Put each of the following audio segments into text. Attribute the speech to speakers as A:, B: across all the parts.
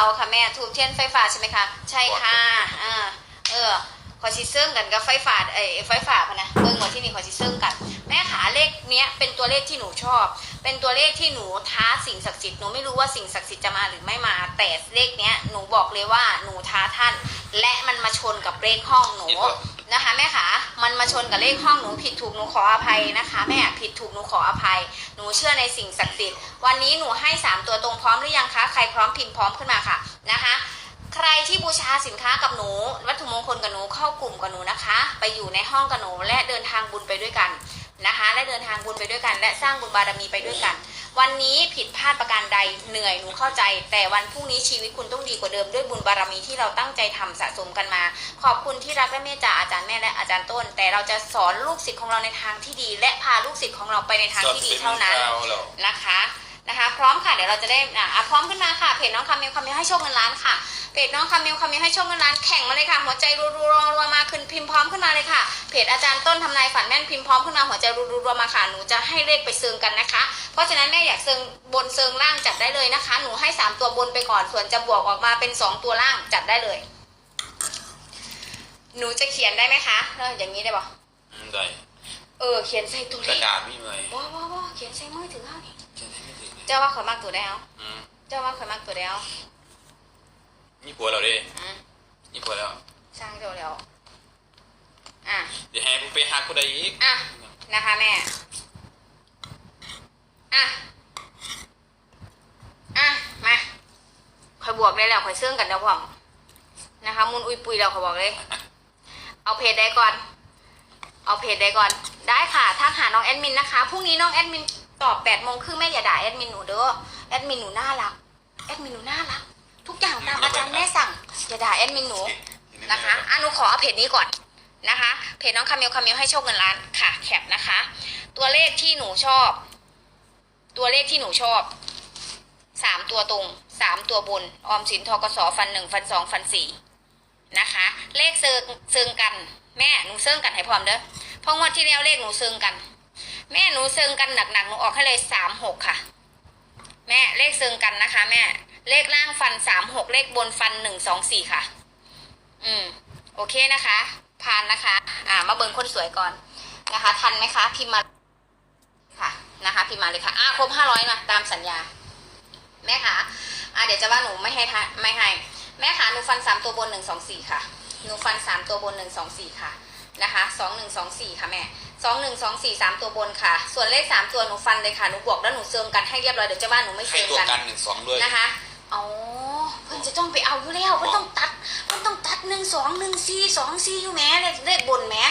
A: าร์ค่ะแม่ทูบเทียนไฟฟ้าใช่ไหมคะ ใช่ค่ะอ่าเออขอชิเซิ่งกันกับไฟฟ้าเอ้ยไฟฟ้าพะนะเบิ่งว่าที่นี่ขอชิเซิ่งกัน แม่ขาเลขเนี้ยเป็นตัวเลขที่หนูชอบ เป็นตัวเลขที่หนูท้าสิ่งศักดิ์สิทธิ์หนูไม่รู้ว่าสิ่งศักดิ์สิทธิ์จะมาหรือไม่มา แต่เลขเนี้ยหนูบอกเลยว่าหนูท้าท่าน และมันมาชนกับเลขห้องหนู
B: นะ
A: นะคะแม่ขามันมาชนกับเลขห้องหนูผิดถูกหนูขออภัยนะคะ แม่ผิดถูกหนูขออภัย หนูเชื่อในสิ่งศักดิ์สิทธิ์วันนี้หนูให้ 3 ตัวตรงพร้อมหรือยังคะใครพร้อมพิมพ์พร้อมขึ้นมาค่ะนะคะใครที่บูชาสินค้ากับหนู วัตถุมงคลกับหนูเข้ากลุ่มกับหนูนะคะ ไปอยู่ในห้องกับหนูและเดินทางบุญไปด้วยกัน นะคะและเดินทางบุญไปด้วยกัน และสร้างบุญบารมีไปด้วยกัน วันนี้ผิดพลาดประการใดเหนื่อยหนูเข้าใจ แต่วันพรุ่งนี้ชีวิตคุณต้องดีกว่าเดิมด้วยบุญบารมีที่เราตั้งใจทำสะสมกันมา ขอบคุณที่รักและเมตตาอาจารย์แม่และอาจารย์ต้น แต่เราจะสอนลูกศิษย์ของเราในทางที่ดี และพาลูกศิษย์ของเราไปในทางที่ดีเท่านั้น
B: เอาแล้ว
A: นะคะ นะคะ พร้อมค่ะเดี๋ยวเราจะได้อะอะพร้อมขึ้นมาค่ะเพจน้องคามิลคามิลให้โชคเงินล้านค่ะเพจน้องคามิลคามิลให้โชคเงินล้านแข่งมาเลยค่ะ หัวใจรัวๆรัวๆมาขึ้นพิมพ์พร้อมขึ้นมาเลยค่ะเพจอาจารย์ต้นทำนายฝันแม่นพิมพ์พร้อมขึ้นมาหัวใจรัวๆมาค่ะหนูจะให้เลขไปเซิงกันนะคะ เพราะฉะนั้นแม่อยากเซิงบนเซิงล่างจัดได้เลยนะคะ หนูให้สามตัวบนไปก่อนส่วนจะบวกออกมาเป็นสองตัวล่างจัดได้เลย หนูจะเขียนได้ไหมคะเอออย่างนี้ได้ปะ
B: อืมได้
A: เออเขียนใส่ตัว
B: ก
A: เล
B: ระ
A: ข
B: ดาษไม่เลย
A: ว้าวว้าวว้าวเขียนใส่มือถือเอานี่
B: เขียนให้ไม่ถึง เลย
A: เจ้าว่าขอยมากตัวได้เอา
B: อืม
A: เจ้าว่าขอยมากตัวได้เอา
B: นี่ผัวเราดิ
A: อืม
B: นี่ผัวแล้ว
A: ช่างเจ้าแล้วอะ
B: เดี๋ยวให้กูไปหักกูได้อีก
A: อะนะคะแม่อะอะมาคอยบวกได้แล้วคอยเสื่องกันแล้วพ่อมนะคะมุนอุยปุยแล้วขอยบอกเลย เอาเพจได้ก่อน เอาเพจได้ก่อน ได้ค่ะทักหาน้องแอดมินนะคะ พรุ่งนี้น้องแอดมิน ตอบแปดโมงครึ่งแม่อย่าด่าแอดมินหนูเด้อแอดมินหนูน่ารักแอดมินหนูน่ารักทุกอย่างตามอาจารย์แม่สั่งอย่าด่าแอดมินหนูนะคะอะหนูขอเอาเพจนี้ก่อนนะคะ เพจน้องคามิลคามิลให้โชคเงินล้านค่ะแคปนะคะ ตัวเลขที่หนูชอบ ตัวเลขที่หนูชอบสามตัวตรงสามตัวบน ออมสินทกสฟันหนึ่งฟันสองฟันสี่นะคะ เลขเซิงเซิงกัน แม่หนูเซิงกันให้พร้อมเด้อเพราะงวดที่แล้วเลขหนูเซิงกัน แม่หนูเซิงกันหนักๆหนูออกให้เลยสามหกค่ะ แม่เลขเซิงกันนะคะ แม่ เลขล่างฟันสามหกเลขบนฟันหนึ่งสองสี่ค่ะ อืม โอเคนะคะผ่านนะคะ อ่า มาเบิ่งคนสวยก่อนนะคะ ทันไหมคะ พิมพ์มาค่ะนะคะ พิมพ์มาเลยค่ะอ่าครบห้าร้อยมาตามสัญญา แม่คะอ่าเดี๋ยวจะว่าหนูไม่ให้ทะไม่ให้ แม่คะหนูฟันสามตัวบนหนึ่งสองสี่ค่ะหนูฟันสามตัวบนหนึ่งสองสี่ค่ะ นะคะสองหนึ่งสองสี่ค่ะแม่สองหนึ่งสองสี่สามตัวบนค่ะ ส่วนเลขสามตัวหนูฟันเลยค่ะหนูบวกแล้วหนูเซิงกันให้เรียบร้อยเดี๋ยวจะว่าหนูไม่
B: ให้
A: เซิง
B: ตัว
A: กัน
B: กันหนึ่งสองด้วย
A: นะคะอ๋อเพื่อนจะต้องไปเอาอยู่แล้วเพื่อนต้องตัดเพื่อนต้องตัดหนึ่งสองหนึ่งสี่สองสี่อยู่แหม้เลขเลขบนแหม้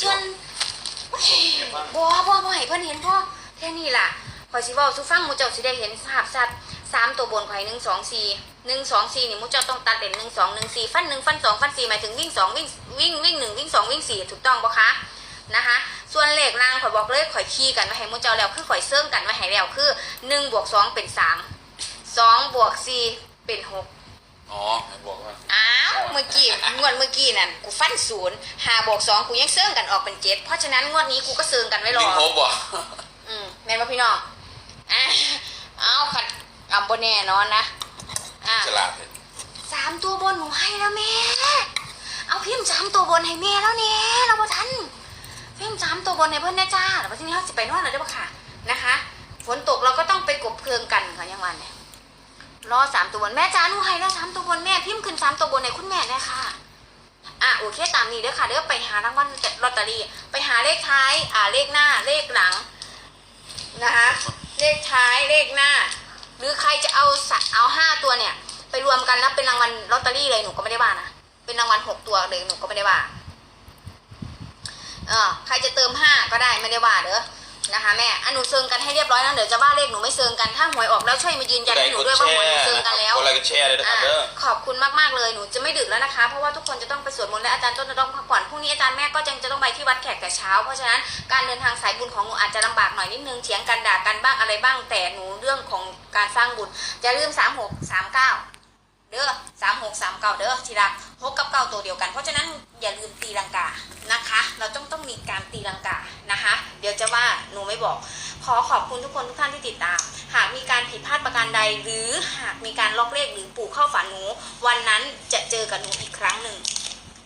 A: ส่วนเฮ้ยบัวบัวบัวให้เพื่อนเห็นพ่อแค่นี้ล่ะคอยสิบอกสุฟังหมูเจ้าสิได้เห็นภาพสัตว์สามตัวบนข่อยหนึ่งสองสี่หนึ่งสองสี่นี่หมูเจ้าต้องตัดเด่นหนึ่งสองหนึ่งสี่ฟันหนึ่งฟันสองฟันสี่หมายถึงวิ่งสองวิ่งวิ่งวิ่งหนึ่งวิ่งส องวิ่งสี่ถูกต้องปะคะนะคะ ส่วนเลขล่างข่อยบอกเลยข่อยขี้กันมาให้หมูเจ้าแล้วคือข่อยเซิ่งกันมาให้แล้วคือหนึ่งบวกสองเป็นสามสองบวกสี่เป็นหก
B: อ๋อให้บอกว่า
A: อ้าวเมื่อกี้งวดเมื่อกี้นั่นกูฟันศูนย์ห้าบวกสองกูยังเซิ่งกันออกเป็นเจ็ดเพราะฉะนั้นงวดนี้กูก็เซิ่งกันไว้ร
B: ลิ
A: อง
B: โฮบ่
A: อืมแม่นว่าพี่น้องอะเอาขัดอ่ำบนแน่นอนนะอะ
B: ฉลาดเลย
A: สามตัวบนหนูให้แล้วแม่ เอาพิมพ์สามตัวบนให้แม่แล้วเนี่ยเราบ่ทันพิมพ์สามตัวบนให้เพื่อนแน่จ้าเดี๋ยววันนี้เขาสิไปนอนแล้วได้ปะค่ะนะคะฝนตกเราก็ต้องไปกบเพลิงกันค่ะยังวันเนี่ยรอสามตัวบนแม่จ้าหนูให้แล้วสามตัวบนแม่พิมพ์ขึ้นสามตัวบนในคุณแม่เลยค่ะอะโอเคตามนี้เด้อค่ะเด้อไปหารางวัลลอตเตอรี่ไปหาเลขท้ายอ่าเลขหน้าเลขหลังนะคะเลขท้ายเลขหน้า หรือใครจะเอาสเอาห้าตัวเนี่ย ไปรวมกันแล้วเป็นรางวัลลอตเตอรี่เลยหนูก็ไม่ได้ว่านะ เป็นรางวัลหกตัวเลยหนูก็ไม่ได้ว่าเออใครจะเติมห้าก็ได้ไม่ได้ว่าเด้อนะคะแม่อันหนูเซิงกันให้เรียบร้อยนะเดี๋ยวจะว่าเลขหนูไม่เซิงกันถ้าหวยออกแล้วช่วยมายืนยันให้หนูด้วยว่าหวยหนูเซิงกันแล้ว
B: กดไลค์กดแชร์เลยนะครับเด้อ
A: ขอบคุณมากๆเลยหนูจะไม่ดึกแล้วนะคะ เพราะว่าทุกคนจะต้องไปสวดมนต์และอาจารย์ต้นจะต้องพักผ่อนพรุ่งนี้อาจารย์แม่ก็ยังจะต้องไปที่วัดแขกแต่เช้า เพราะฉะนั้นการเดินทางสายบุญของหนูอาจจะลำบากหน่อยนิดนึงเถียงกันด่ากันบ้างอะไรบ้างแต่หนูเรื่องของการสร้างบุญอย่าลืมสามหกสามเก้าเด้อสามหกสามเก้าเด้อทีละหกกับเก้าตัวเดียวกัน เพราะฉะนั้นอย่าลืมตีลังกานะคะ เราต้องต้องมีการตีลังกานะคะ เดี๋ยวจะว่าหนูไม่บอก ขอขอบคุณทุกคนทุกท่านที่ติดตาม หากมีการผิดพลาดประการใด หรือหากมีการล็อกเลขหรือปู่เข้าฝันหนู วันนั้นจะเจอกับหนูอีกครั้งหนึ่ง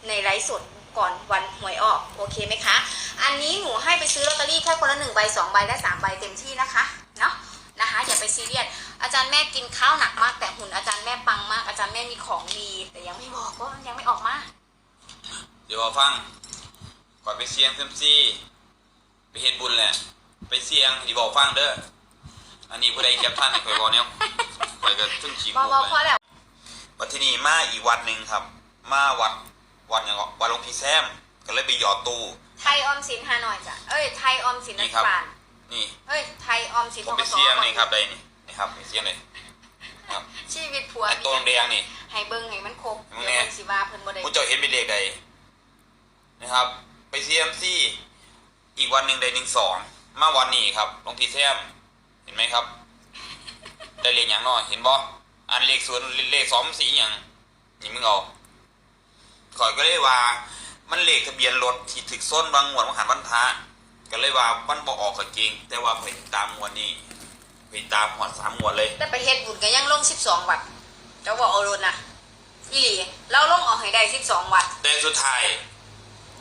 A: ในไลฟ์สดก่อนวันหวยออกโอเคไหมคะ อันนี้หนูให้ไปซื้อลอตเตอรี่แค่คนละหนึ่งใบสองใบและสามใบเต็มที่นะคะเนาะนะคะอย่าไปซีเรียส อาจารย์แม่กินข้าวหนักมาก แต่หุ่นอาจารย์แม่ปังมาก อาจารย์แม่มีของดี แต่ยังไม่บอกว่ายังไม่ออกมา
B: เดี๋ยวเอาฟังก่อนไปเสียงเซมซีไปเฮ็ดบุญแหละ ไปเสียงที่บอกฟังเด้ออันนี้ผู้ใดแคปท่านให้ข่อยบอกเนี่ยข่อยก็ซึ่งขี้
A: บ
B: มู
A: อก
B: ก
A: บอก
B: เล
A: พอยแล้ว
B: วัดที่นี่มาอีกวัดหนึ่งครับ มาวัดวัดอย่างก็วัดหลวงพี่แซม ก็เลยไปหยอดตู้
A: ไทยออมสินฮานอยจ้ะเอ้ยไทยออมสินรั
B: นี่
A: ฐ
B: ครับ
A: บาล
B: นี่
A: เอ้ยไทยออมสิน
B: ผมไป
A: ธกส
B: เสียงนี่ครับได้นี่นี่ ครับไปเสียงเลยครับ
A: ชีวิตผัว
B: ไอ้ตัวแดงนี่
A: ให้เบิ้งให้มันครบ
B: มึง
A: เดี๋ยว
B: แน่
A: เบิ่งสิว่าเพิ่นบ่ได้
B: ผู้เจ้าเห็นเป็นเลขใดนะครับ ไปเซียมซี่อีกวันหนึ่งได้หนึ่งสองมาวันนี้ครับหลวงพี่แซมเห็นไหมครับ ได้เลขอย่างน้อยเห็นบ่อันเลขศูนย์เลขสองสีอย่างนี่มึงเอาข่อยก็เลยว่า มันเลขทะเบียนรถที่ถึกส้นบางหมวดบางหันวันพระก็เลยว่ามันบอกออกก็จริง แต่ว่าไปตามหมวดนี้ ไปตามหมวดสามหมวดเลย
A: แต่ไปเฮ็ดบุญก็ยังลง12วัดเจ้าบอกเอารถนะอีหลีเราลงออกให้ได้12วัด
B: แต่สุดท้าย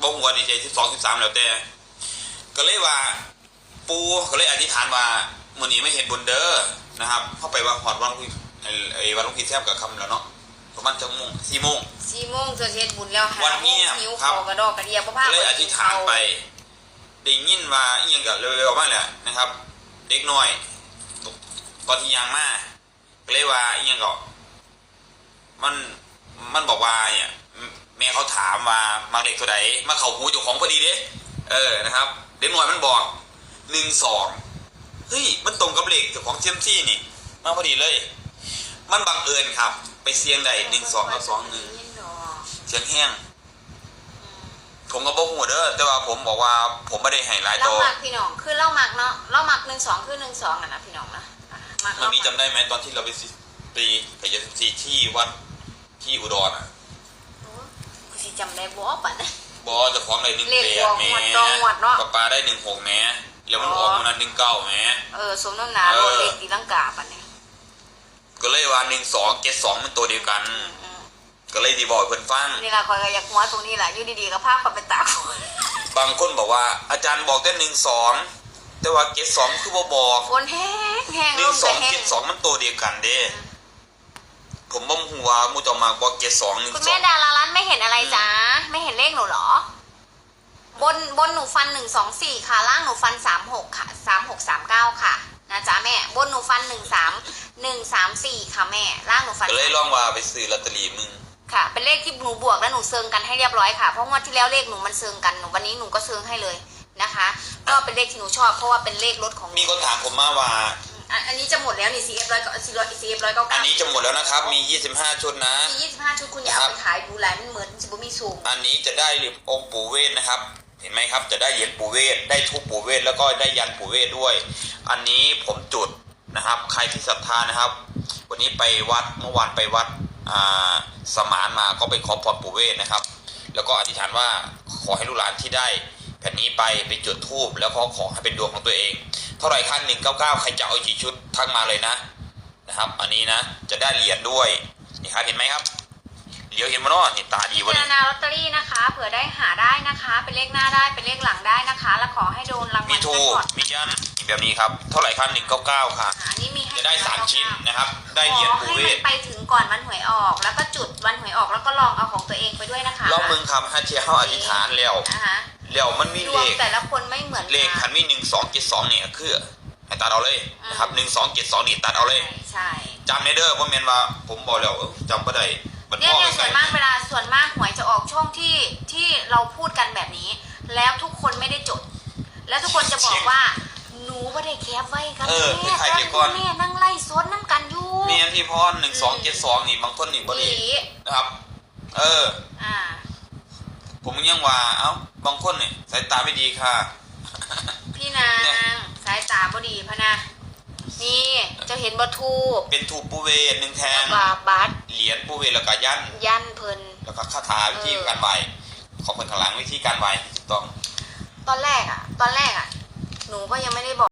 B: บ่หัวดีใจสิบสองสิบสามแล้วแต่ ก็เลยว่า ปูก็เลยอธิษฐานว่ามื้อนี้ไม่เห็นบุญเด้อนะครับ เข้าไปว่าหอดวันลุงพี่ไอ้ไอ้วันลุงพี่แซมกับคำแล้วเนาะประมาณจังโมงสี่โมง
A: 4โมงจะเฮ็ดบุญแล้วหา
B: วันเงียบ
A: หิว
B: ครับ
A: ข้าวกระดอกกระเดียบ่พา
B: ก็เลยอธิษฐานไปได้ยินว่าอีหยังกับเร็วๆมากแหละนะครับ เด็กน้อย ตอนที่ยังมาก็เลยว่าอีหยังก็มันมันบอกว่าเนี่ยแม่เขาถามว่ามาเด็กตัวไหนมาเขาหูเจ้าของพอดีเด้เออนะครับ เด็กน้อยมันบอกหนึ่งสองเฮ้ยมันตรงกับเลขเจ้าของเซียมซี่นี่ มาพอดีเลย มันบังเอิญครับ ไปเสียงใดหนึ่งสองกับสองหนึ่งเสียงแห้งผมก็บอกหัวเด้อแต่ว่าผมบอกว่าผมไม่ได้ให้หลาย
A: เรา
B: ตัว
A: มักพี่น้องคือเรามักเนาะเรามัก12คือ12อะนะพี่น้องนะ มัก
B: มันมีจำได้ไหมตอนที่เราไปซีไปไปเยสิที่วัดที่อุดรอะ
A: โอ้ยกูสิจำได้บ่ปะนะ
B: บอเจะฟ้าของเลยหนึ่ง
A: เลข
B: แป
A: ด
B: ด
A: วง
B: แหม่
A: หมวดดองหมวดเนาะ
B: ปลาปลาได้หนึ่งหกแหม่แล้วมัน
A: อ๋
B: อ
A: อ
B: อกมานั้นหนึ่งเก้าแหม่
A: เออสมน้ำหนา
B: เออ
A: โรเล็กตีลังกาปะเนี่ย
B: ก็เลยว่าหนึ่งสองเจ็ดสองมันตัวเดียวกัน
A: อืมอืม
B: ก็เลยดีบอกให้เพิ่นฟัง
A: นี่ล่ะคอยก็อยากหัวตรงนี้แหละอยู่ดีๆก็พาเขาไปตากฝน
B: บางคนบอกว่าอาจารย์บอกแต่หนึ่งสอง แต่ว่าเจ็ดสองคือบ่บอก
A: ฝนแห้งแห้ง
B: ห
A: ล
B: นึ่ง
A: ม
B: สอ
A: จะ
B: ง
A: แห้ง
B: เจ็ดสองมันตัวเดียวกันเด้ ผมบ่หัวามูจะมาบอกเจ็ดสองหนึ่ง
A: คุณ
B: สอ
A: แม่
B: ง
A: ดารารันไม่เห็นอะไรจ้าไม่เห็นเลขหนูเหรอ บนบนหนูฟันหนึ่งสองสี่ค่ะ ล่างหนูฟันสามหกค่ะสามหกสามเก้าค่ะนะจ๊ะแม่ บนหนูฟันหนึ่งสามหนึ่งสามสี่ค่ะแม่ ล่างหนูฟัน
B: ก็เลยลองว่าไปซื้อลอตเตอรี่มึง
A: ค่ะ เป็นเลขที่หนูบวกและหนูเซิงกันให้เรียบร้อยค่ะ เพราะงวดที่แล้วเลขหนูมันเซิงกันหนูวันนี้หนูก็เซิงให้เลยนะคะ ก็เป็นเลขที่หนูชอบ เพราะว่าเป็นเลขรถของห
B: มีคนถามผมมาว่า
A: อันอันนี้จะหมดแล้วนี่ CF ร้อยซีร้อย CF ร้อยเก้า
B: อั
A: เก้าน
B: นี้จะหมดแล้วนะครับ มี 25 ชุดนะ
A: มียี่สิบห้าชุดคุณอย่าเอาไปขายดูแลมันเหมือนจะบ่มีสูง
B: อันนี้จะได้เหรียญองค์ปู่เวทนะครับ เห็นไหมครับ จะได้เหรียญปู่เวท ได้ทุกปู่เวท แล้วก็ได้ยันปู่เวทด้วย อันนี้ผมจุดนะครับ ใครที่ศรัทธานะครับ วันนี้ไปวัด เมื่อวานไปวัดอ่าสมานมา ก็ไปขอพรปู่เวทนะครับ แล้วก็อธิษฐานว่าขอให้ลูกหลานที่ได้ แผ่นนี้ไปไปจุดธูปแล้วก็ขอให้เป็นดวงของตัวเอง เท่าไหร่ขั้นหนึ่งเก้าเก้าใครจะเอากี่ชุดทักมาเลยนะนะครับ อันนี้นะจะได้เหรียญด้วยนี่ครับเห็นไหมครับเหลียวเห็นมั้ยเนาะนี่ตาดี
A: พิ
B: วะ
A: จาร
B: นี่
A: ณาลอตเตอรี่นะคะเผื่อได้หาได้นะคะ เป็นเลขหน้าได้เป็นเลขหลังได้นะคะ แล้วขอให้โดนรางวั
B: มี
A: ล
B: ทู
A: แจ็คพอต
B: มียันมีแบบนี้ครับเท่าไหร่ครับหนึ่งเก้าเก้าค่ะ
A: อ่าอันนี้มีให้
B: จะได้สามชิ้นนะครับ ได้เหรียญ
A: ขอ
B: ปู
A: ให้
B: เว
A: มั
B: ท
A: นไปถึงก่อนวันหวยออก แล้วก็จุดวันหวยออกแล้วก็ลองเอาของตัวเองไปด้วยนะคะ
B: รอบมึงครับฮัทเทียเข้าอธิษฐานแล้ว
A: นะคะ
B: แล้วมันมี
A: ด
B: เล
A: วง
B: ข
A: แต่ละคนไม่เหมือน
B: เลขคันมีหนึ่งสองเจ็ดสองเนี่ยคือให้ตัดเอาเลยนะครับหนึ่งสองเจ็ดสองนี่ตัดเอาเลย
A: ใช่
B: จำในเด้อว่าเมนว่าผมบอกแล้วเอ้าจำก็ได้มัน
A: เนี่ย
B: พ่อ
A: เนี่ย
B: ไป
A: ส่วนมากเวลาส่วนมากหวยจะออกช่วงที่ที่เราพูดกันแบบนี้ แล้วทุกคนไม่ได้จด แล้วทุกคนจะบอกว่าหนูไม่ได้แคปไว้กัน
B: เออ
A: แม่
B: ใครเก็บก่อน
A: แม่นั่งไล่ซดน้ำกันอยู่
B: เมียพี่พรหนึ่งสองเจ็ดสองนี่บางคนนี่บ
A: ห
B: ริ
A: ลี
B: นะครับ เออ
A: อ่า
B: ผมยังว่าเอ้าบางคนเนี่ยสายตาไม่ดีค่ะ
A: พี่นาง
B: เนี่ย
A: สายตาบดีพะนะนี่เจะเห็นบทูบ
B: เป็นถูกปูเวทหนึ่งแท
A: แล้ว
B: น
A: ก็บัตร
B: เหรียญปูเวทแล้วก็ยัน
A: ยันเพิ่น
B: แล้วก็คาถาวิธีการไหวของคนข้างหลังวิธีการไหวถูกต้อง
A: ตอนแรกอะ ตอนแรกอะ หนูก็ยังไม่ได้บอก